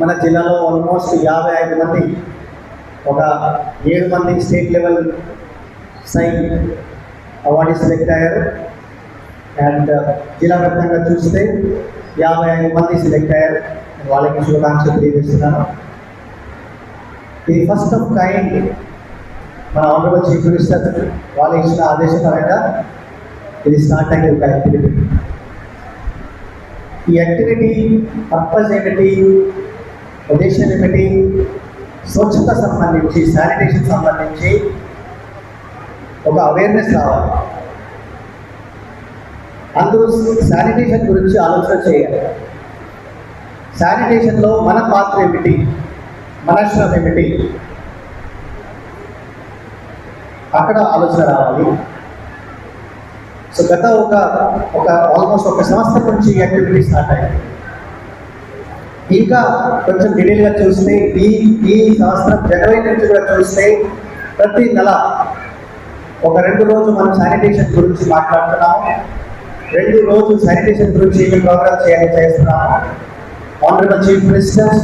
మన జిల్లాలో ఆల్మోస్ట్ యాభై ఐదు మంది ఒక ఏడు మంది స్టేట్ లెవెల్ సైన్ అవార్డు సెలెక్ట్ అయ్యారు. అండ్ uh, జిల్లా వ్యాప్తంగా చూస్తే యాభై ఐదు మంది సెలెక్ట్ అయ్యారు. వాళ్ళకి శుభాకాంక్షలు తెలియజేస్తున్నాను. ఇది ఫస్ట్ ఆఫ్ కైండ్ మన ఆనరబుల్ చీఫ్ మినిస్టర్ వాళ్ళు ఇచ్చిన ఆదేశం పరంగా ఇది స్టార్ట్ అయ్యే ఒక యాక్టివిటీ ఈ యాక్టివిటీ పర్పస్ ఏంటంటే ఉద్దేశం ఏమిటి స్వచ్ఛత సంబంధించి శానిటేషన్ సంబంధించి ఒక అవేర్నెస్ రావాలి. అందరూ శానిటేషన్ గురించి ఆలోచన చేయాలి. శానిటేషన్లో మన పాత్ర ఏమిటి? మన శ్రమ ఏమిటి? అక్కడ ఆలోచన రావాలి. సో గత ఒక ఒక ఆల్మోస్ట్ ఒక సంవత్సరం నుంచి ఈ యాక్టివిటీ స్టార్ట్ అయ్యాయి ఇంకా కొంచెం డీటెయిల్గా చూస్తే ఈ ఈ సంవత్సరం జనవరి నుంచి కూడా చూస్తే ప్రతి నెల ఒక రెండు రోజు మనం శానిటేషన్ గురించి మాట్లాడుతున్నాము. రెండు రోజులు శానిటేషన్ గురించి ప్రోగ్రామ్ చేయాలి చేస్తున్నాము? Honourable chief minister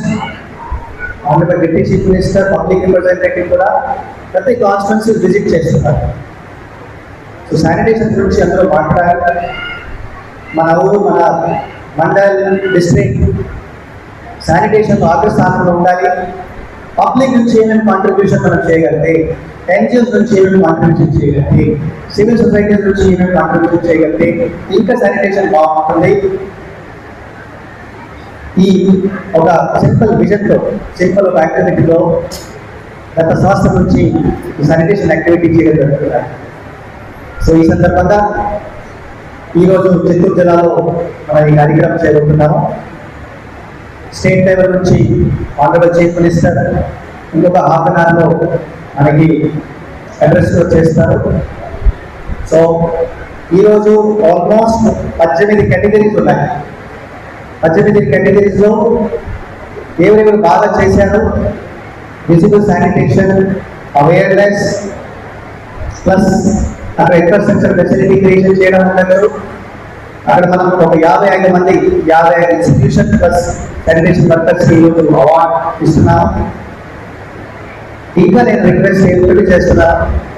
honourable deputy chief minister public representative కూడా ప్రతి కాన్స్టిట్యున్సీ విజిట్ చేస్తున్నారు. సో శానిటేషన్ గురించి అందరూ మాట్లాడారు. మన ఊరు మన మండల్ డిస్ట్రిక్ట్ శానిటేషన్ అగ్రస్థానంలో ఉండాలి. పబ్లిక్ నుంచి ఏమేమి కాంట్రిబ్యూషన్ మనం చేయగలిగితే ఎన్జిఓస్ నుంచి ఏమేమి కాంట్రిబ్యూషన్ చేయగలిగితే సివిల్ సొసైటీస్ నుంచి ఏమేమి కాంట్రిబ్యూషన్ చేయగలిగితే ఇంకా శానిటేషన్ బాగుంటుంది. ఈ ఒక సింపుల్ విజన్తో సింపుల్ ఒక యాక్టివిటీలో గత సంవత్సరం నుంచి శానిటేషన్ యాక్టివిటీ చేయగలుగుతున్నారు సో ఈ సందర్భంగా ఈరోజు చిత్తూరు జిల్లాలో మనం ఈ కార్యక్రమం చేయబోతున్నాము. స్టేట్ లెవెల్ నుంచి ఆనరబుల్ చీఫ్ మినిస్టర్ ఇంకొక హాఫ్ అన్ అవర్లో మనకి అడ్రస్ చేస్తారు. సో ఈరోజు ఆల్మోస్ట్ పద్దెనిమిది కేటగిరీస్ ఉన్నాయి. పద్దెనిమిది కేటగిరీస్లో ఎవరెవరు బాగా చేశారు? విజిబుల్ శానిటేషన్ అవేర్నెస్ ప్లస్ అక్కడ ఇన్ఫ్రాస్ట్రక్చర్ ఫెసిలిటీ క్రియేషన్ చేయడం ఉండదు అక్కడ మనం ఒక యాభై ఐదు మంది యాభై ఐదు ఇన్స్టిట్యూషన్ ప్లస్ శానిటేషన్ వర్కర్స్ ఈరోజు అవార్డు ఇస్తున్నాం. ఇంకా నేను రిక్వెస్ట్ ఏమిటి చేస్తున్నా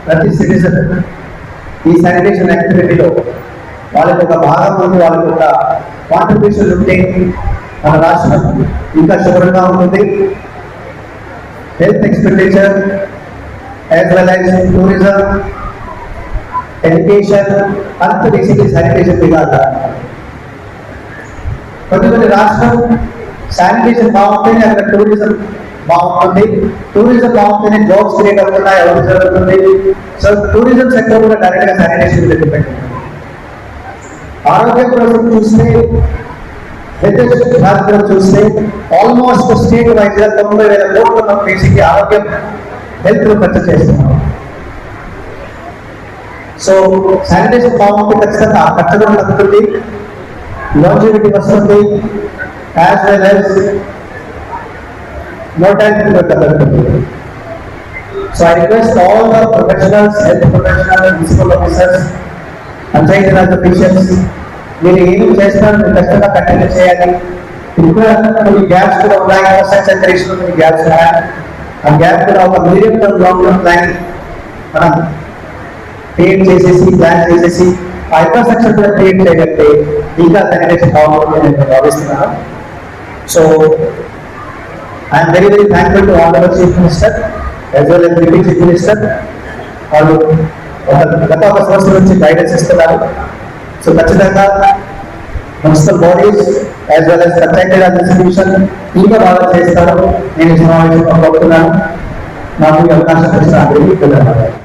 ప్రతి సిటిజన్ ఈ శానిటేషన్ యాక్టివిటీలో వాళ్ళకి ఒక భాగం ఉంది వాళ్ళకి ఒక కాంట్రిబ్యూషన్ ఉంటే మన రాష్ట్రం ఇంకా శుభ్రంగా ఉంటుంది. Health expenditure as well as tourism education అంత బేసిక్లీ శానిటేషన్ మీద ఆధారపడి కొన్ని కొన్ని రాష్ట్రం శానిటేషన్ బాగుంటేనే అక్కడ టూరిజం బాగుంటుంది. టూరిజం బాగుంటేనే జాబ్స్ క్రియేట్ అవుతున్నాయి ఎవరు జరుగుతుంది. సో టూరిజం సెక్టర్ కూడా డైరెక్ట్గా శానిటేషన్ మీద డిపెండ్ ఉంటుంది. ఆరోగ్యం కోసం చూస్తే విద్యుత్ శాస్త్రం చూస్తే ఆల్మోస్ట్ స్టేట్ వైజ్ తొంభై వేల కోట్ల మంది బేసిక్ ఆరోగ్యం హెల్త్ ఖర్చు చేస్తున్నాం సో శానిటేషన్ బాగుంటే ఖచ్చితంగా ఆ ఖర్చు కూడా తగ్గుతుంది. లాంజివిటీ వస్తుంది. యాజ్ వెల్ యాజ్ mortality కూడా తగ్గుతుంది. So I request all the professionals health professional municipal officers Panchayati Raj officials మీరు ఏమి చేస్తున్నారు మీరు ఖచ్చితంగా కంటిన్యూ చేయాలి. ఇంకా కొన్ని గ్యాప్స్ కూడా ఉన్నాయి. ఇన్ఫ్రాస్ట్రక్చర్ క్రియేషన్ కొన్ని గ్యాప్స్ ఉన్నాయి. ఆ గ్యాప్ కూడా ఒక medium term long term plan మనం క్రియేట్ చేసేసి ప్లాన్ చేసేసి ఆ ఇన్ఫ్రాస్ట్రక్చర్ కూడా క్రియేట్ చేయగలిగితే ఇంకా శానిటేషన్ బాగుంటుంది నేను భావిస్తున్నాను. So I'm very very thankful to all honourable chief minister as well as deputy chief minister వాళ్ళు ఒక గత ఒక సంవత్సరం నుంచి గైడెన్స్ ఇస్తున్నారు. సో ఖచ్చితంగా municipal bodies as well as Panchayati administration ఇంకా బాగా చేస్తారు. నేను ఈ సమావేశంలో కోరుతున్నాను నాకు ఈ అవకాశం ఇచ్చిన అందరికీ